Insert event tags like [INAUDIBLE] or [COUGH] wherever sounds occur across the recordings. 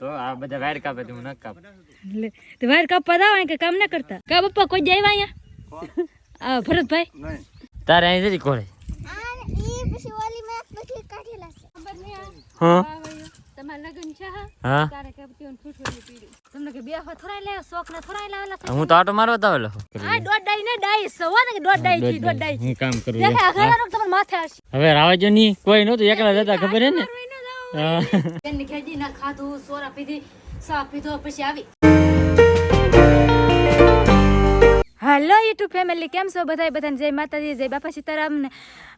તો આ બધા વાયર કાપે તો ન કાપ. લે તો વાયર કાપવા દાવ કે કામ ના કરતા? કા પપ્પા કોઈ જાય અહીંયા? આ ભરતભાઈ? તારે અહીં ખબર નહીં હા? તમારા લગ્ન છે હા? ને તો આટો મારવા તો આવેલો આ ડાઈ ને ડાઈ સવા ને કે દોઢ ડાઈ થી દોઢ ડાઈ. હું કામ કરું દેખે અઘાડા તમારે માથે હશે. હવે રાવજો નહીં કોઈ નતું એકલા જતા ખબર હે ને ના ખાધું સોરા પીધી સા પીધો પછી આવી. હાલો યુટ્યુબ ફેમિલી કેમ છો બધા બધાને જય માતાજી જય બાપા સીતારામ ને?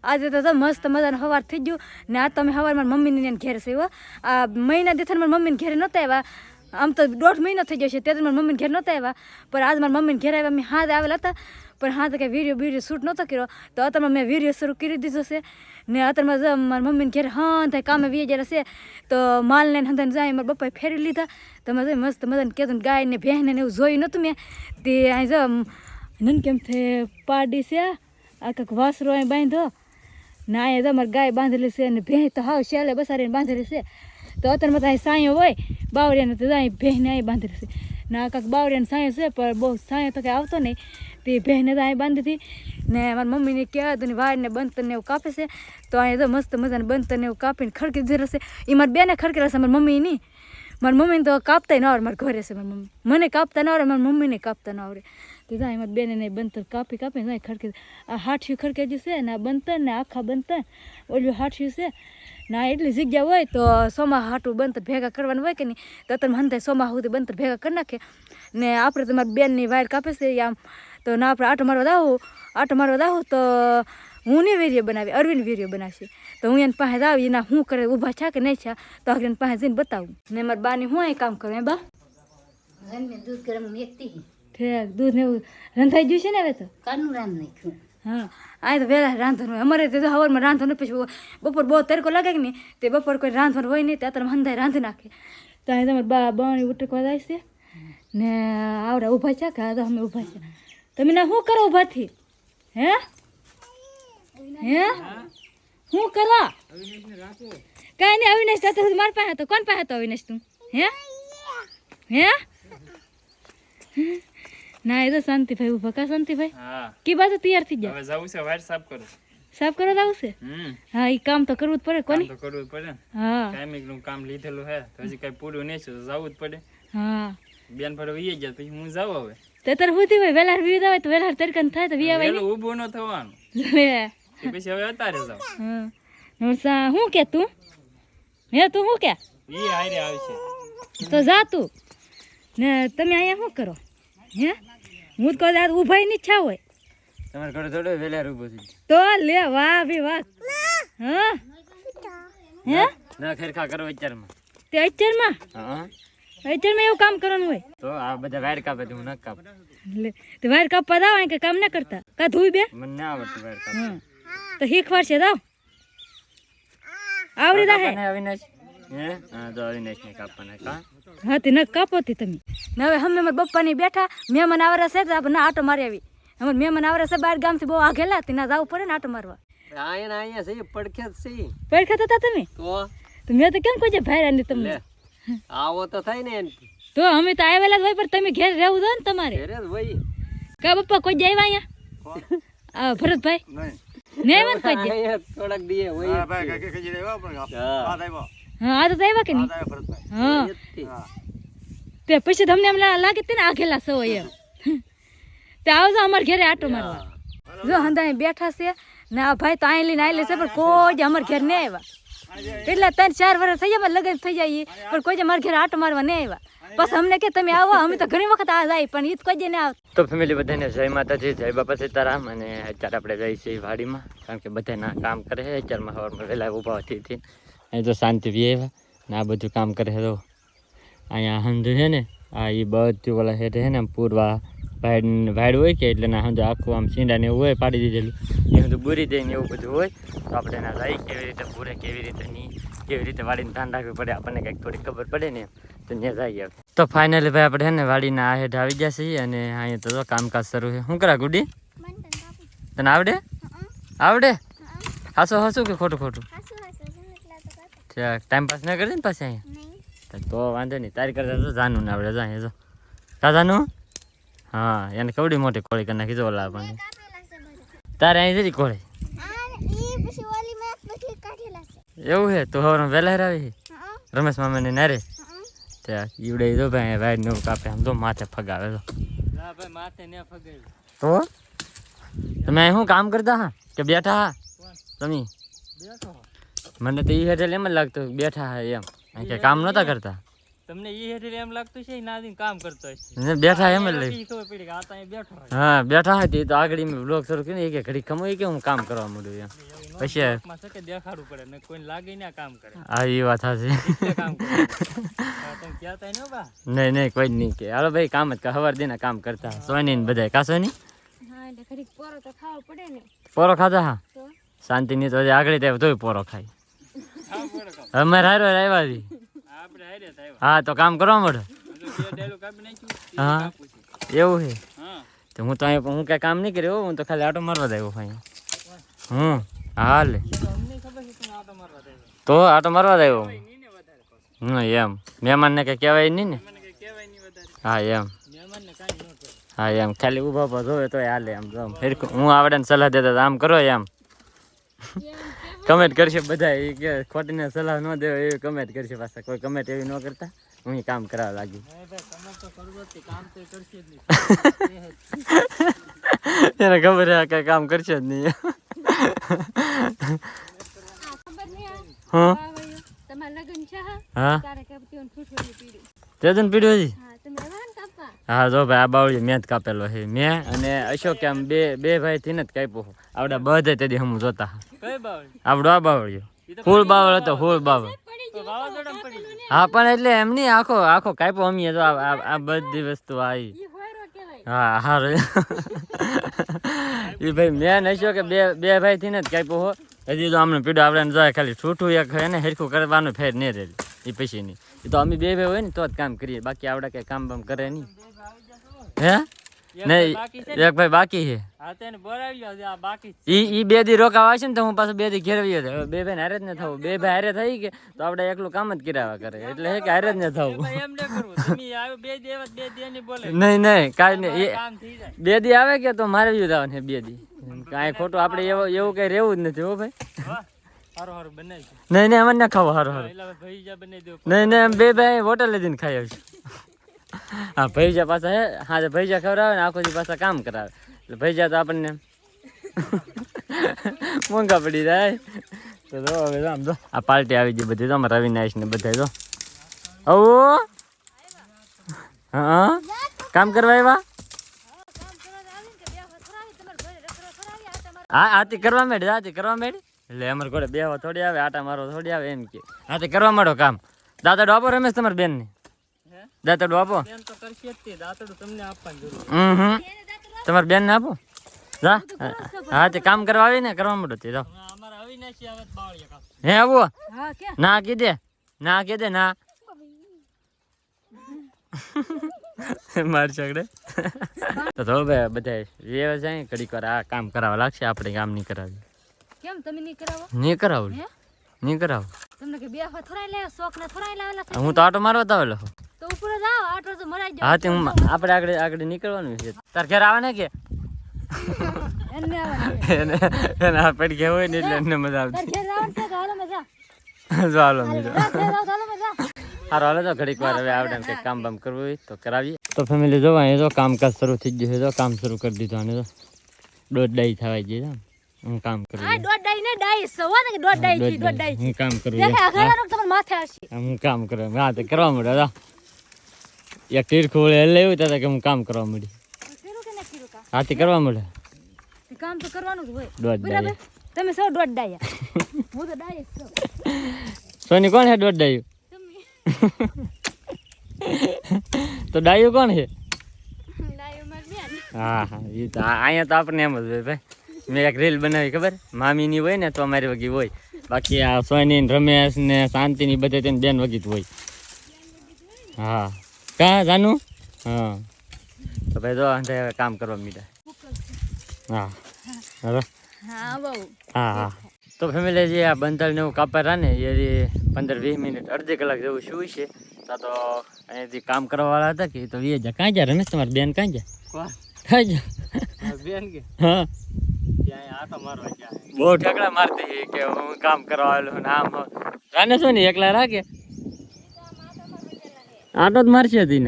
આજે તો મસ્ત મજાનું સવાર થઈ ગયું ને આ તમે હવાર મારા મમ્મીની ને ઘેર છે એવો આ મહિના દીથન મારા મમ્મીને ઘેર નહોતા આવ્યા. આમ તો દોઢ મહિનો થઈ ગયો છે તે મારા મમ્મીને ઘેર નહોતા આવ્યા. પણ આજ મારા મમ્મીને ઘેર આવ્યા મેં હાથ આવેલા હતા. પણ હા, તો કંઈ વીડિયો વીડિયો શૂટ નહોતો કર્યો. તો અત્યારમાં મેં વીડિયો શરૂ કરી દીધો છે. ને અત્યારમાં મારા મમ્મીને ઘેર હા થાય કામે વીએ જ્યારે છે. તો માલને લઈને હંધાને જાય મારા પપ્પાએ ફેરી લીધા. તમે જો મસ્ત મજાને કહેતું ગાય ને ભેંને એવું જોયું નહોતું મેં. તે અહીં જો નન કેમ થે પાડી છે. આ કાંક વાસરો અહીં બાંધો ના અહીંયા તો અમારી ગાય બાંધેલી છે અને ભેંસ તો હાવ શેલે બસારીને બાંધેલી છે. તો અત્યારમાં તો અહીં સાયો હોય, બાવળિયાને તો અહીં ભેંસને અહીં બાંધેલી છે. ને કાંક બાવડીને સાંય છે, પણ બહુ સાંય તો કંઈ આવતો નહીં. તે બહેને તો અહીં બાંધી હતી. ને મારી મમ્મીને કહેવા હતું વાળને બંતર એવું કાપે છે. તો અહીંયા તો મસ્ત મજાને બંતરને એવું કાપીને ખડકી દીધી રહેશે. એ મારી બેને ખડકી રહેશે મારી મમ્મી નહીં મારી મમ્મીને તો કાપતા ન આવડે, મારા ઘરે છે મારી મમ્મી. મને કાપતા ન આવડે, મારી મમ્મીને કાપતા ન આવડે. તો જાય મારી બેને નહીં બંતર કાપી કાપી જાય ખડકી આ હાઠિયું ખડકેજું છે ને, આ બંતર ને આખા બંતર ઓલું હાઠિયું છે. ના એટલી જગ્યા હોય તો સોમા હાટું બંતર ભેગા કરવાનું હોય કે નહીં? તો તમે હંધાય સોમા સુધી બંતર ભેગા કરી નાખે. ને આપણે તમારી બેનની વાયર કાપે છે આમ. તો ના આપણે આટો મારવા દાવું આટો મારવા દાવું તો હું ને વીડિયો બનાવી અરવિંદ વીડિયો બનાવશે. તો હું એને પાસે આવી એના હું કરે ઊભા છે કે નહીં છે તો આગળ પાસે જઈને બતાવું. ને મારી બાની હું એ કામ કરું એ બા? દૂધ ગરમ મેકતી ઠેક દૂધ ને એવું રંધાઈ ગયું છે ને હવે તો? કાનું રામ નાખ્યું. હા. આ તો વહેલા રાંધવાનું અમારે તો હવારમાં રાંધવાનું પછી બપોર બહુ તડકો લાગે કે નહીં, તે બપોર કોઈ રાંધવાનું હોય નહીં, ત્યાં હંધાઈ રાંધી નાખે. તો અહીં તમારે બા બાણી ઉટકવા જાય છે. ને આવડા ઊભા છે, કે આ તો અમે ઊભા છે. તમે ના શું કરો ઊભાથી? હે? હે? શું કરવા કાંઈ નહીં, અવિનાશ સાથે મારા પાસે હતો. કોણ પાસે હતો અવિનાશ તું? હે? હે? ના એ તો શાંતિભાઈ ઊભા કા શાંતિભાઈ? હા. કી બાજુ તૈયાર થઈ જાય હવે જવું છે વાયર સાફ કરો સાફ કરવા તો આવશે? હા એ કામ તો કરવું જ પડે કોની? તો કરવું જ પડે. હા. ટાઈમિંગનું કામ લીધેલું હે તો હજી કઈ પૂરું નહીં છે જવું જ પડે. હા. બેન પર વહી જાય પછી હું જાઉં હવે? તે તાર સુધી હોય? વેલા વિવિધ આવે તો વેલા તરકન થાય તો વી આવે પેલું ઊભું ન થવાનું. લે. પછી હવે અતારે જાવ હા. નરસા હું કે તું? હે તું શું કે? ઈ હારે આવશે. તો જા તું. ને તમે અહીંયા શું કરો? હે? હું તો કહું ઉભાઈ ની ઈચ્છા હોય. તમારે ઘરે થોડો વેલા ઊભું છે. તો લે વાહ ભી વાહ. હા? હે? ના ખેરખા કરો વિચારમાં તે અત્યારમાં? હા. અત્યારમાં એવું કામ કરવાનું હોય? તો આ બધા વાયર કાપે તો હું ન કાપ. લે તે વાયર કાપવા દાવ કે કામ ના કરતા? કા ધોઈ બે? મને ના આવડતું વાયર કાપ હા. તો શીખવાડ છે દાવ આવડી હે અવિનાશ ને હા તે ન કાપો તે તમે. ને હવે હમે મારા બપ્પાની બેઠા મહેમાન આવરા છે તો આપણે ના આટો મારી આવી. અમારે મહેમાન આવરા છે બહાર ગામથી બહુ આગેલા તેના જવું પડે ને આટો મારવા. અહીંયા આયા છે પડખ્યા જ છે. પડખા હતા તમે? તો? તો મેં તો કેમ કોઈ છે ભાઈ રાની તમને? આવો તો થાય ને તો અમે તો આવેલા જ હોય પણ તમે ઘેર રહેવું દો ને તમારે. ઘેર જ હોય. કા બપ્પા કોઈ જાય અહીંયા? આ ભરતભાઈ? નહીં. આવ્યા ને કોઈ [LAUGHS] થોડાક દીએ હોય. હા હા આ તો આવ્યા કે નહીં હા જ તે. તે પછી તમને એમ લા- લાગે તે ને આગેલા સૌ એમ તે આવજો અમારા ઘરે આટો મારવા જો હંધા બેઠા છે ને આ ભાઈ તો અહીં લઈને આવેલી છે પણ કોઈ જ અમારા ઘર નહીં આવ્યા કેટલા ત્રણ ચાર વર્ષ થઈ જાય લગ્ન થઈ જાય ઈ, પણ કોઈ જ અમારા ઘરે આટો મારવા નહીં આવ્યા પછી અમને કે તમે આવો અમે તો ઘણી વખત આ જાય પણ ઈ જ કોઈ જ નહીં આવતા તો ફેમિલી બધાને જય માતાજી જય બાપા સીતારામ અને અત્યારે આપણે જઈએ છીએ વાડીમાં કારણ કે બધાના કામ કરે છે અત્યારમાં સવારમાં વહેલા ઊભા હતી હતી અહીં તો શાંતિ બી આવ્યા ને આ બધું કામ કરે છે તો અહીંયા હંધુ છે ને આ એ બધું ઓલા હેઠે છે ને આમ પૂરવા ભાડ ભાડ હોય કે એટલે ના હંધુ આખું આમ છીંડા ને એવું હોય પાડી દીધેલું. એ બધું બુરી દે ને એવું બધું હોય તો આપણે એના લઈ કેવી રીતે પૂરે કેવી રીતે નહીં કેવી રીતે વાડીને ધ્યાન રાખવી પડે આપણને કંઈક થોડી ખબર પડે ને તો ત્યાં જઈએ તો ફાઇનલી ભાઈ આપણે છે ને વાડીના આ હેઠ આવી ગયા છીએ અને અહીંયા તો કામકાજ શરૂ છે. શું કરા ગુડી? તને આવડે? આવડે? હાસો હસું કે ખોટું ખોટું હાસુ હાસુ છે એટલા તો કાપું ટાઈમ પાસ ના કરી ને પાછી અહીંયા? તો વાંધો નહીં તારી કરતા તો જાનું ને આપણે જાય જો. કા જાનું. હા એને કવડી મોટી કોળી કરી નાખી જો ઓલા આપણને. તારે અહીં જરી કોળી? આ ઈ પછી ઓલીમાં એક પછી કાઢેલા છે. એવું છે? તું હવે વહેલા આવી રમેશ રમેશ મામાની નારે? ત્યાં ઈવડે જો ભાઈ ભાઈ નું કાપે આમ તો માથે ફગાવે તો તો? તમે શું કામ કરતા હા? કે બેઠા હા? તમે? મને તો ઈ હેઠળ એમ જ લાગતું બેઠા હા એમ. કે કામ નહોતા કરતા? તમને ઈ હેઠળ એમ લાગતું છે નાદીન કામ કરતો હશે બેઠા એમ જ લાગ્યું પછી ખબર પડી કે આ તો અહીં બેઠો હોય. હા બેઠા હતી તો આગળ મેં બ્લોગ શરૂ કર્યું એક કે ઘડી ખમો કે હું કામ કરવા માંડું એમ. પછી દેખાડવું પડે ને કોઈ લાગે ને કામ કરે. આ એ વાત હશે કામ હા, નહીં બા નહીં કોઈ નહીં કે. હાલો ભાઈ કામ જ હવાર દિના કામ કરતા. સોની ને બધા કા સોની? હા પોરો તો ખાવો પડે ને. પોરો ખાધા હા? શાંતિ ની તો આગળ તોય પોરો ખાય. અમારે હારો આવ્યા હતી આપણે હારે થાય હા તો કામ કરવા મળે? હા. એવું છે? તો હું તો અહીંયા હું કઈ કામ નહીં કર્યો હું તો ખાલી આટો મારવા જ આવ્યો અહીંયા. હું હા લે અમને ખબર છે તમે આટો મારવા થાય તો આટો મારવા જ આવ્યો હું હમ એમ. મહેમાનને કંઈ કહેવાય નહીં ને? કઈ કહેવાય નહીં વધારે. હા એમ. હા એમ. ખાલી ઊભા ઊભા જોવે તોય હાલે એમ. હું આવડે ને સલાહ દેતા આમ કરો એમ. કમેન્ટ કરશે બધા એ કે ખોટીને સલાહ ન દેવો એવી કમેન્ટ કરશે પાછા. કોઈ કમેન્ટ એવી ન કરતા? હું કામ કરાવવા લાગી [LAUGHS] એને ખબર છે આ કઈ કામ કરશે જ નહીં. ખબર હા? હા? હા તેજન પીડ્યો હા હા જો ભાઈ આ બાવળી મેં જ કાપેલો છે. મેં અને અશોક આમ બે બે ભાઈ થી જ કાપ્યો. આવડા બધે તેથી હું જોતા. કઈ આવડો આ બાવળિયો. ફૂલ બાવળ હતો ફૂલ બાવળ. હા પણ એટલે એમ નહીં આખો આખો કાપો અમીએ તો આ બધી વસ્તુ આવી. ઈ હા હારો. એ ભાઈ મેં નશો કે બે બે ભાઈ થી ને જ કાપ્યો હો. હજી તો અમને પીડો આપણે જાય ખાલી છૂટું એક હે ને હરખું કરવાનું ફેર નહીં રહે. એ પછી નહીં એ તો અમે બે ભાઈ હોય ને તો જ કામ કરીએ. બાકી આવડે કઈ કામ બામ કરે નહીં. હે? નહીં એક ભાઈ બાકી છે. હા તેને બોલાવી લો આ બાકી ઈ ઈ બે દી રોકાવા છે ને તો હું પાછું બે દી ઘેરવી હવે બે ભાઈ હારે જ ન થવું. બે ભાઈ હારે થઈ કે તો આપણે એકલું કામ જ કરાવવા કરે. એટલે હે કે હારે જ ન થવું. એમ ન કરવું. તમે આવ્યો બે દેવા બે દે ની બોલે નહીં નહીં કાંઈ નહીં. બે દી આવે કે તો મારે જ આવવાનું બે દી. કાંઈ ખોટું આપણે એવું એવું કઈ રહેવું જ નથી હો ભાઈ. નહીં નહીં અમને ખાવું બનાવી દો. નહીં નહીં બે ભાઈ હોટલે જઈને ખાઈ આવશું. હા, ભૈજા પાછા હે? હા ભૈજા ખવડાવે ને આખો દી પાછા કામ કરાવે. એટલે ભૈજા તો આપણને મોંઘા પડી જાય. તો જો, હવે આમ જો. આ પાર્ટી આવી ગઈ બધી તો અમારે અવિનાશ ને બધા જો. આવો! હા કામ કરવા આવ્યા? હા આથી કરવા માંડી આથી કરવા માંડી. એટલે અમારે ઘોડે બેહવા થોડી આવે, આટા મારો થોડી આવે, એમ કે. આથી કરવા માંડો કામ. દાદા આપો રમેશ તમારી બેન ને આપો. દાંતડું તમને આપવાની જરૂર હમ તમારે બેન ને આપો. જા. હા તે કામ કરવા આવી ને કરવા માંડો તે જાઓ. હવે અમારા અવિનાશી આવે તો બાવળિયા કાપ હે આવો. હા કે. ના કી દે. ના માર છગડે. તો તો ભાઈ બધા વ્યવ જાય ઘડીક વાર આ કામ કરાવવા લાગશે આપણે કામ નહીં કરાવી કેમ તમે નહીં કરાવો? નહીં કરાવું. નહીં કરાવું. તમને કે બે થોડા લે શોખ ને થોરાઈ લાવેલા હું તો આટો મારવા તો આવેલો છું. તો ઉપર જાવ આટલો તો મરાઈ જાવ. હા તે હું આપણે આગળ આગળ નીકળવાનું છે. તાર ઘેર આવે ને કે? એને આવવાનું એને એને આ પડી ગયા હોય ને એટલે એને મજા તાર ઘેર આવવાનું છે હાલો મજા. જો હાલો આવો તો હાલો મજા. હારો હાલો તો ઘડીક વાર હવે આવડે કંઈક કામ બામ કરવું હોય તો કરાવીએ. તો ફેમિલી જોવા એ તો કામકાજ શરૂ થઈ ગયું છે તો કામ શરૂ કરી દીધું અને તો દોઢ ડાઈ થવાઈ ગઈ છે હું કામ કરું આ દોઢ ડાઈ ને ડાઈ. સવા ને દોઢ ડાઈ દોઢથી દોઢ ડાઈ. હું કામ કરું દેખે અગર અઘાડાનો માથે આવશે હું કામ કરું હા તે કરવા માંડ્યો એક તીરખું એટલે એવું થતા કે હું કામ કરવા માંડી હાથી કરવા માંડે કામ તો કરવાનું જ હોય. બરાબર? તમે સૌ દોઢ ડાયા હું તો ડાઈ સોની કોણ છે દોઢ ડાયું? તો ડાયું કોણ છે? ડાયો હા હા એ તો અહીંયા તો આપણને એમ જ હોય ભાઈ. મેં એક રીલ બનાવી ખબર? મામીની હોય ને તો અમારી વગી હોય. બાકી આ સોની રમેશ ને શાંતિની બધે તેની બેન વગીત હોય. હા. કા જાનું? હા. તો ભાઈ જો અંધે હવે કામ કરવા મીડા. હા. હા બહુ. હા હા. તો ફેમિલી જે આ બંધલ ને એવું કાપર ને એ પંદર વીસ મિનિટ અડધી કલાક જેવું શું છે. તો તા અહીંયાથી કામ કરવાવાળા હતા કે તો એ જા. કાંઈ જા રમેશ? તમારી બેન કાંઈ જા કાંઈ જા બેન કે? હા. ત્યાં આટો મારવા ગયા. બહુ ઠેકડા મારતી કે હું કામ કરવા આવેલું નામ આમ. રાને શું ને એકલા રાખે? આટો જ મારશે હતી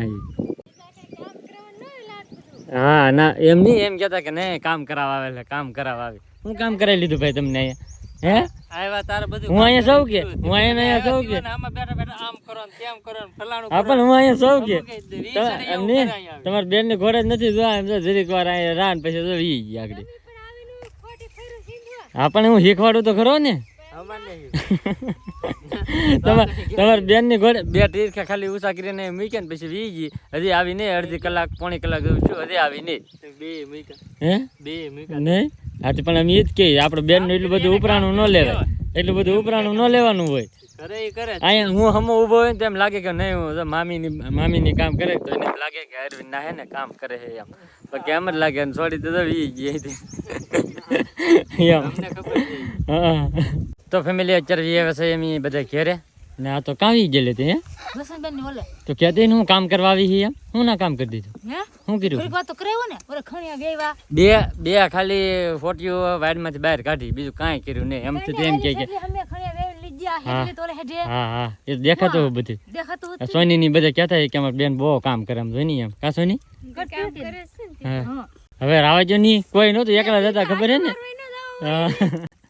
હા ના એમ નહીં એમ કહેતા કે નહીં કામ કરાવવા આવેલા કામ કરાવવા આવે. હું કામ કરાવી લીધું ભાઈ તમને અહીંયા? હે? આવ્યા તારે બધું હું અહીંયા સૌ કે? હું અહીંયા સૌ કે? આમાં બેઠા બેઠા આમ કરો ને તેમ કરો ને ફલાણું હા પણ હું અહીંયા સૌ કે? કહી દે, ઈ તમે- છે ને એમ એવું નહીં કરે અહીંયા. તમારી બેન ને ઘોડે જ નથી જોવા એમ જરીક વાર અહીંયા રાન પછી તો વી ગઈ આગળ. હા પણ હું શીખવાડું તો ખરો ને. [LAUGHS] તમાર તમારી બેનની ઘોડે બે તીરખા ખાલી ઉષા કરીને મૂકે ને પછી વી ગઈ. હજી આવી નહીં અડધી કલાક પોણી કલાક છું હજી આવી નહીં. બે મૂકા હે? બે મૂકા નહીં? હા પણ અમે એ જ કહીએ આપણે બેનનું એટલું બધું ઉપરાણું ન લેવાય. એટલું બધું ઉપરાણું ન લેવાનું હોય. અહીંયા હું હમો ઊભો હોય ને તો એમ લાગે કે નહીં હું મામીની મામીની કામ કરે તો એને એમ લાગે કે અરવિંદ ના હે ને કામ કરે છે એમ. બાકી એમ જ લાગે ને છોડી તો વી ગઈ [LAUGHS] એમ. હા. તો ફેમિલી અત્યારે વી આવે છે એમ ઈ બધા ઘેરે ને આ તો કાવી ગયેલી હતી હે વસંતબેનની ઓલે તો કહેતી ને હું કામ કરવા આવી છીએ એમ હું ના કામ કરી દીધું હે શું કર્યું થોડીક વાત તો કરાવ્યો ને ઓલે ખણિયા વેવા બે બે ખાલી ફોટીઓ વાડમાંથી બહાર કાઢી બીજું કાંઈ કર્યું નહીં એમ તો એમ કહે કે અમે ખણિયા વેવી લીધા હા. હેડલે તો ઓલે હેડે હા હા એ દેખાતું હોય બધું દેખાતું આ સોની ની બધા કહેતા હોય કે અમારી બેન બહુ કામ કરે એમ જોઈ એમ કા સોની કામ કરે છે હા હા હવે રાવા જો નહીં કોઈ નહોતું એકલા જતા ખબર હે ને હા બેનની બોલે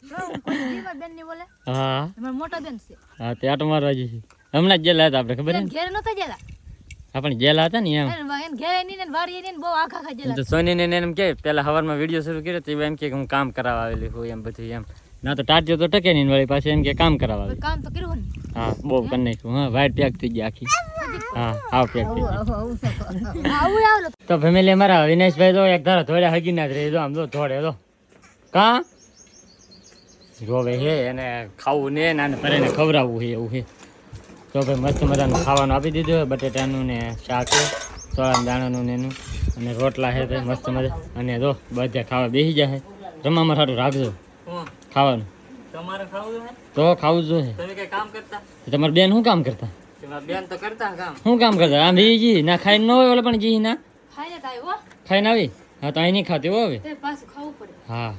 હા. મોટા બેન છે. હા તે આટો મારવા જઈએ હમણાં જ જેલા હતા આપણે ખબર હે બેન ને ઘેર નતા જતા આપણે જેલા હતા ને એમ. એને એને ઘેર ને વાડી ને બહુ આખા આખા જેલા તો સોની ને એમ કે પેલા હવારમાં વીડિયો શરૂ કર્યો તો એમ કે હું કામ કરાવવા આવેલી હું એમ બધું એમ. ના તો ટાટિયો તો ટકે નહીં વળી પાછી એમ કે કામ કરાવવા કામ તો કર્યું ને? હા બહુ કરી નાખ્યું હા વાઈટ પેક થઈ ગયા આખી. તો ફેમિલી મારા વિનેશભાઈ તો એક ધારા થોડા હગી ના જ રહી. જો આમ તો થોડે તો કા? રોવે હે એને ખાવું ને ને આને પરેને ખવડાવવું છે એવું છે તો ભાઈ મસ્ત મજાનું ખાવાનું આપી દીધું હોય બટેટાનું ને શાક છે સોળાના દાણાનું ને એનું અને રોટલા છે તે મસ્ત મજા. અને જો બધા ખાવા બેસી જાય જમવામાં સારું રાખજો. ખાવાનું. તમારે ખાવું છે તો ખાવું જોઈએ. તમે કઈ કામ કરતા? તમારી બેન શું કામ કરતા? બેન તો કરતા કામ. શું કામ કરતા? આમ જી જી ના ખાઈને ન હોય ઓલે પણ જી ના? ખાઈને આવી? હા તો અહીં નહીં ખાતી હો હવે. તે પાછું ખાવું પડે. હા.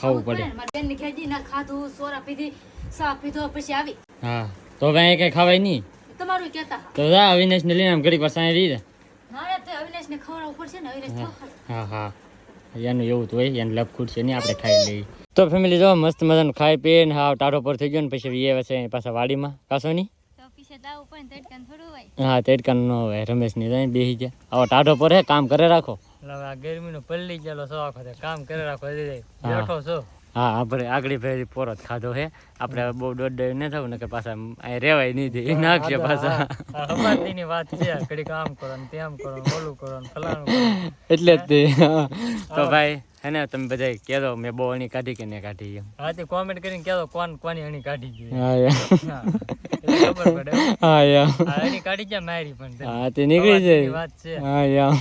ખાવું પડે. મારી બેનની ખેજી ના ખાધું સોરા પીધી સા પીધો પછી આવી. હા તો હવે કઈ ખવાય નહીં. તમારું કેતા તો જા અવિનેશ ને લઈને આમ ઘડી પાસે આવી રહી જા. ના રે તે ને ખવડાવવું પડશે ને અવિનેશ હા હા એનું એવું તો હોય એને લપખુટ છે નહીં આપણે ખાઈ લઈએ. તો ફેમિલી જો મસ્ત મજાનું ખાઈ પીને હા ટાઢો પર થઈ ગયો ને પછી એ વસે પાછા વાડીમાં. કાસો નહીં? હા તેડકાન ન હોય રમેશની બેસી ગયા. આવો ટાઢો પર હે કામ કરે રાખો. હવે આ ગરમીનો પલ્લી ગયેલો છો આખો કામ કરે રાખો. બેઠો છો. હા આપણે આગળી ફેરી પોરો જ ખાધો હે. આપણે બહુ દોઢ ડર ન થવું ને કે પાછા અહીં રેવાય નહીં દે એ નાખશે પાછા. આ વાત છે ઘડી કામ કરો ને તેમ કરો ને ઓલું કરો ને ફલાણું [LAUGHS] એટલે જ તે તો ભાઈ હે ને તમે બધા કહેતો મેં બહુ અણી કાઢી કે નહીં કાઢી એમ. હા તે કોમેન્ટ કરીને કહેતો કોણ કોની અણી કાઢી ગઈ. હા યાર હા ખબર પડે હા યાર અણી કાઢી ગયા મારી પણ હા તે નીકળી જાય. વાત છે. હા યાર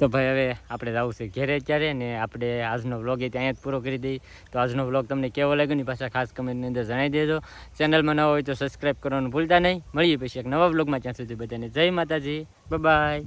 તો ભાઈ હવે આપણે જવું છે ઘેરે અત્યારે ને આપણે આજનો વ્લોગ એ ત્યાં જ પૂરો કરી દઈએ. તો આજનો વ્લોગ તમને કેવો લાગ્યો ની પાછા ખાસ કમેન્ટની અંદર જણાવી દેજો. ચેનલમાં ન હોય તો સબસ્ક્રાઈબ કરવાનું ભૂલતા નહીં. મળીએ પછી એક નવા વ્લોગમાં ત્યાં સુધી બધાને જય માતાજી. બાય